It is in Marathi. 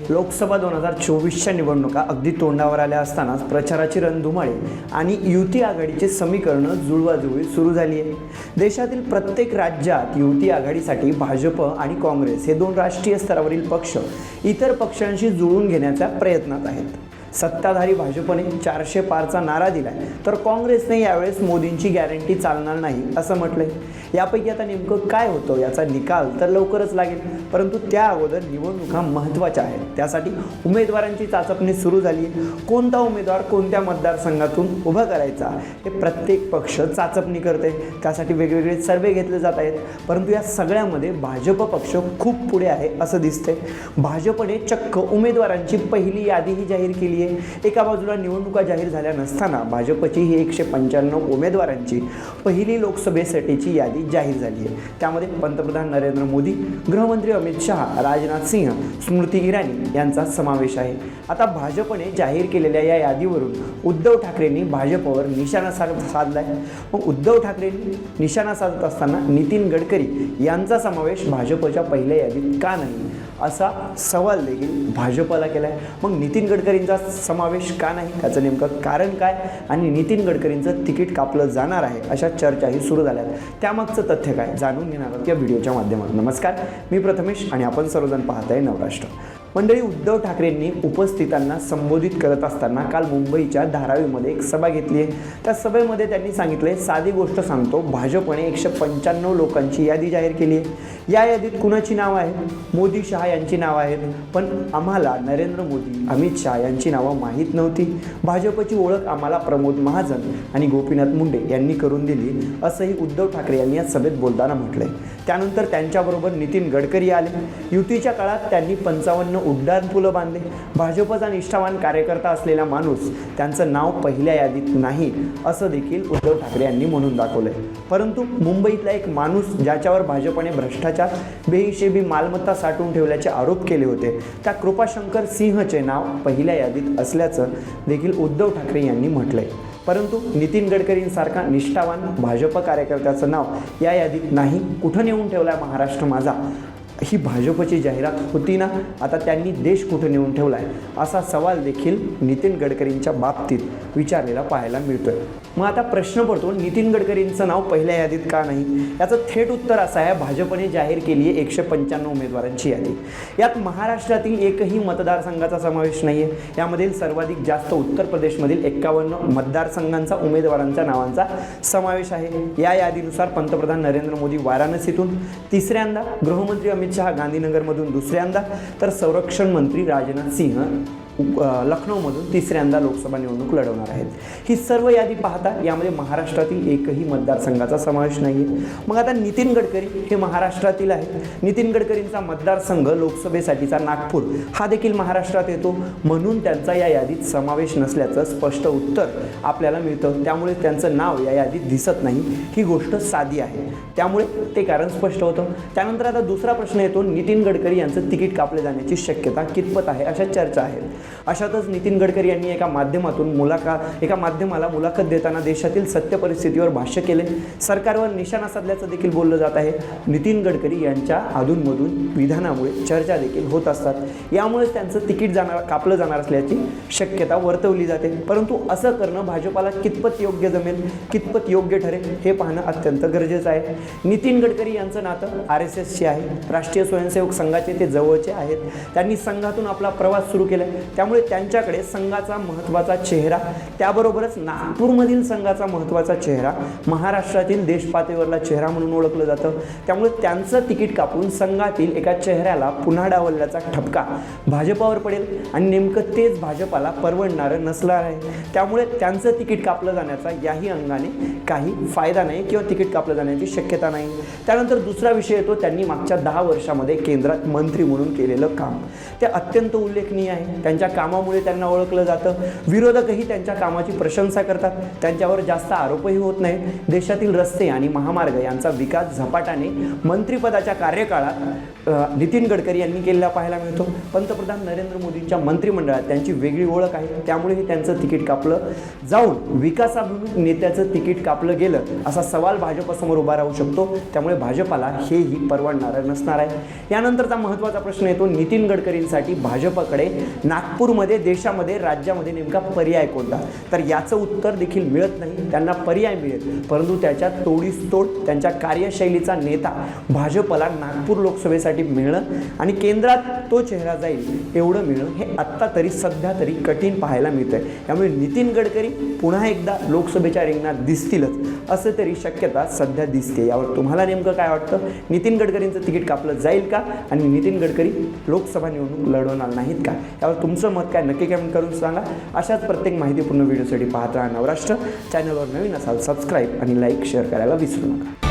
लोकसभा दोन हजार चोवीसच्या निवडणुका अगदी तोंडावर आल्या असतानाच प्रचाराची रणधुमाळी आणि युती आघाडीचे समीकरणं जुळवाजुळवी सुरू झाली आहे. देशातील प्रत्येक राज्यात युती आघाडीसाठी भाजप आणि काँग्रेस हे दोन राष्ट्रीय स्तरावरील पक्ष इतर पक्षांशी जुळून घेण्याच्या प्रयत्नात आहेत. सत्ताधारी भाजपने चारशे पारचा नारा दिलाय. तर काँग्रेसने यावेळेस मोदींची गॅरंटी चालणार नाही असं म्हटलंय. यापैकी आता नेमकं काय होतं याचा निकाल तर लवकरच लागेल. परंतु त्या अगोदर निवडणुका महत्त्वाच्या आहेत. त्यासाठी उमेदवारांची चाचपणी सुरू झाली आहे कोणता उमेदवार कोणत्या मतदारसंघातून उभा करायचा हे प्रत्येक पक्ष चाचपणी करते त्यासाठी वेगवेगळे सर्वे घेतले जात आहेत. परंतु या सगळ्यामध्ये भाजप पक्ष खूप पुढे आहे असं दिसते भाजपने चक्क उमेदवारांची पहिली यादीही जाहीर केली आहे एका बाजूला निवडणुका जाहीर झाल्या नसताना भाजपची ही एकशे पंच्याण्णव उमेदवारांची पहिली लोकसभेसाठीची यादी जाहीर झाली आहे. त्यामध्ये पंतप्रधान नरेंद्र मोदी गृहमंत्री अमित शहा राजनाथ सिंह स्मृती इराणी यांचा समावेश आहे. आता भाजपने जाहीर केलेल्या या यादीवरून उद्धव ठाकरेंनी भाजपवर निशाणा साध साधलाय. मग उद्धव ठाकरेंनी निशाणा साधत असताना नितीन गडकरी यांचा समावेश भाजपच्या पहिल्या यादीत का नाही? असा सवाल देखील भाजपला केला आहे मग नितीन गडकरींचा समावेश का नाही? त्याचं नेमकं कारण काय? आणि नितीन गडकरींचं तिकीट कापलं जाणार आहे अशा चर्चाही सुरू झाल्या आहेत त्यामागचं तथ्य काय? जाणून घेणार या व्हिडिओच्या माध्यमातून. नमस्कार. मी प्रथमेश आणि आपण सर्वजण पाहत आहे नवराष्ट्र. मंडळी उद्धव ठाकरेंनी उपस्थितांना संबोधित करत असताना काल मुंबईच्या धारावीमध्ये एक सभा घेतली आहे. त्या सभेमध्ये त्यांनी सांगितले साधी गोष्ट सांगतो भाजपने एकशे पंच्याण्णव लोकांची यादी जाहीर केली आहे. या यादीत कुणाची नावं आहेत? मोदी शहा यांची नावं आहेत. पण आम्हाला नरेंद्र मोदी अमित शहा यांची नावं माहीत नव्हती. भाजपची ओळख आम्हाला प्रमोद महाजन आणि गोपीनाथ मुंडे यांनी करून दिली असंही उद्धव ठाकरे यांनी या सभेत बोलताना म्हटलंय. त्यानंतर त्यांच्याबरोबर नितीन गडकरी आले. युतीच्या काळात त्यांनी पंचावन्न उड्डाण पुलं बांधले. भाजपचा निष्ठावान कार्यकर्ता असलेला माणूस त्यांचं नाव पहिल्या यादीत नाही असं देखील उद्धव ठाकरे यांनी म्हणून दाखवलंय. परंतु मुंबईतला एक माणूस ज्याच्यावर भाजपने भ्रष्टाचार बेहिशेबी मालमत्ता साठवून ठेवल्याचे आरोप केले होते. त्या कृपाशंकर सिंहचे नाव पहिल्या यादीत असल्याचं देखील उद्धव ठाकरे यांनी म्हटलंय. परंतु नितीन गडकरींसारखा निष्ठावान भाजप कार्यकर्त्याचं नाव या यादीत नाही. कुठं नेऊन ठेवला महाराष्ट्र माझा? ही भाजपची जाहिरात होती ना आता त्यांनी देश कुठे नेऊन ठेवला आहे असा सवाल देखील नितीन गडकरींच्या बाबतीत विचारलेला पाहायला मिळतोय. मग आता प्रश्न पडतो नितीन गडकरींचं नाव पहिल्या यादीत का नाही? याचं थेट उत्तर असं आहे भाजपने जाहीर केली आहे एकशे पंच्याण्णव उमेदवारांची यादी. यात महाराष्ट्रातील एकही मतदारसंघाचा समावेश नाही आहे यामधील सर्वाधिक जास्त उत्तर प्रदेशमधील एक्कावन्न मतदारसंघांचा उमेदवारांच्या नावांचा समावेश आहे. या यादीनुसार पंतप्रधान नरेंद्र मोदी वाराणसीतून तिसऱ्यांदा गृहमंत्री अमित शहा गांधीनगरमधून दुसऱ्यांदा तर संरक्षण मंत्री राजनाथ सिंह लखनौमधून तिसऱ्यांदा लोकसभा निवडणूक लढवणार आहेत. ही सर्व यादी पाहता यामध्ये महाराष्ट्रातील एकही मतदारसंघाचा समावेश नाही आहे मग आता नितीन गडकरी हे महाराष्ट्रातील आहेत. नितीन गडकरींचा मतदारसंघ लोकसभेसाठीचा नागपूर. हा देखील महाराष्ट्रात येतो. म्हणून त्यांचा या यादीत समावेश नसल्याचं स्पष्ट उत्तर आपल्याला मिळतं. त्यामुळे त्यांचं नाव या यादीत दिसत नाही. ही गोष्ट साधी आहे. त्यामुळे ते कारण स्पष्ट होतं. त्यानंतर आता दुसरा प्रश्न येतो. नितीन गडकरी यांचं तिकीट कापले जाण्याची शक्यता कितपत आहे? अशा चर्चा आहेत. अशातच नितीन गडकरी यांनी एका माध्यमातून मुलाखा एका माध्यमाला मुलाखत देताना देशातील सत्य परिस्थितीवर भाष्य केले. सरकारवर निशाणा साधल्याचं देखील बोललं जात आहे. नितीन गडकरी यांच्या अधूनमधून विधानामुळे चर्चा देखील होत असतात. यामुळेच त्यांचं तिकीट जाणार कापलं जाणार असल्याची शक्यता वर्तवली जाते. परंतु असं करणं भाजपाला कितपत योग्य जमेल कितपत योग्य ठरेल हे पाहणं अत्यंत गरजेचं आहे. नितीन गडकरी यांचं नातं आर एस एसशी आहे. राष्ट्रीय स्वयंसेवक संघाचे ते जवळचे आहेत. त्यांनी संघातून आपला प्रवास सुरू केला त्यामुळे त्यांच्याकडे संघाचा महत्त्वाचा चेहरा त्याबरोबरच नागपूरमधील संघाचा महत्त्वाचा चेहरा महाराष्ट्रातील देशपातळीवरला चेहरा म्हणून ओळखलं जातं. त्यामुळे त्यांचं तिकीट कापून संघातील एका चेहऱ्याला पुन्हा डावलल्याचा ठपका भाजपावर पडेल आणि नेमकं तेच भाजपाला परवडणारं नसणार आहे. त्यामुळे त्यांचं तिकीट कापलं जाण्याचा याही अंगाने काही फायदा नाही किंवा तिकीट कापलं जाण्याची शक्यता नाही. त्यानंतर दुसरा विषय येतो त्यांनी मागच्या दहा वर्षामध्ये केंद्रात मंत्री म्हणून केलेलं काम. ते अत्यंत उल्लेखनीय आहे. त्यांच्या त्यांच्या कामामुळे त्यांना ओळखलं जातं. विरोधकही त्यांच्या कामाची प्रशंसा करतात. त्यांच्यावर जास्त आरोपही होत नाही देशातील रस्ते आणि महामार्ग यांचा विकास झपाट्याने मंत्रिपदाच्या कार्यकाळात नितीन गडकरी यांनी केलेला पाहायला मिळतो. पंतप्रधान नरेंद्र मोदींच्या मंत्रिमंडळात त्यांची वेगळी ओळख आहे. त्यामुळे हे त्यांचं तिकीट कापलं जाऊन विकासाभिमुख नेत्याचं तिकीट कापलं गेलं असा सवाल भाजपसमोर उभा राहू शकतो. त्यामुळे भाजपाला हेही परवडणारं नसणार आहे. यानंतरचा महत्त्वाचा प्रश्न येतो. नितीन गडकरींसाठी भाजपकडे नागपूरमध्ये देशामध्ये राज्यामध्ये नेमका पर्याय कोणता? तर याचं उत्तर देखील मिळत नाही त्यांना पर्याय मिळेल. परंतु त्याच्या तोडीस तोड त्यांच्या कार्यशैलीचा नेता भाजपला नागपूर लोकसभेसाठी मिळणं आणि केंद्रात तो चेहरा जाईल एवढं मिळणं हे आत्ता तरी सध्या तरी कठीण पाहायला मिळतंय. त्यामुळे नितीन गडकरी पुन्हा एकदा लोकसभेच्या रिंगणात दिसतीलच असं तरी शक्यता सध्या दिसते. यावर तुम्हाला नेमकं काय वाटतं? नितीन गडकरींचं तिकीट कापलं जाईल का? आणि नितीन गडकरी लोकसभा निवडणूक लढवणार नाहीत का? यावर तुमचं मत काय नक्की कमेंट करून सांगा. अशाच प्रत्येक माहितीपूर्ण व्हिडिओसाठी पाहत राहा नवराष्ट्र. चॅनलवर नवीन असाल सबस्क्राईब आणि लाईक शेअर करायला विसरू नका.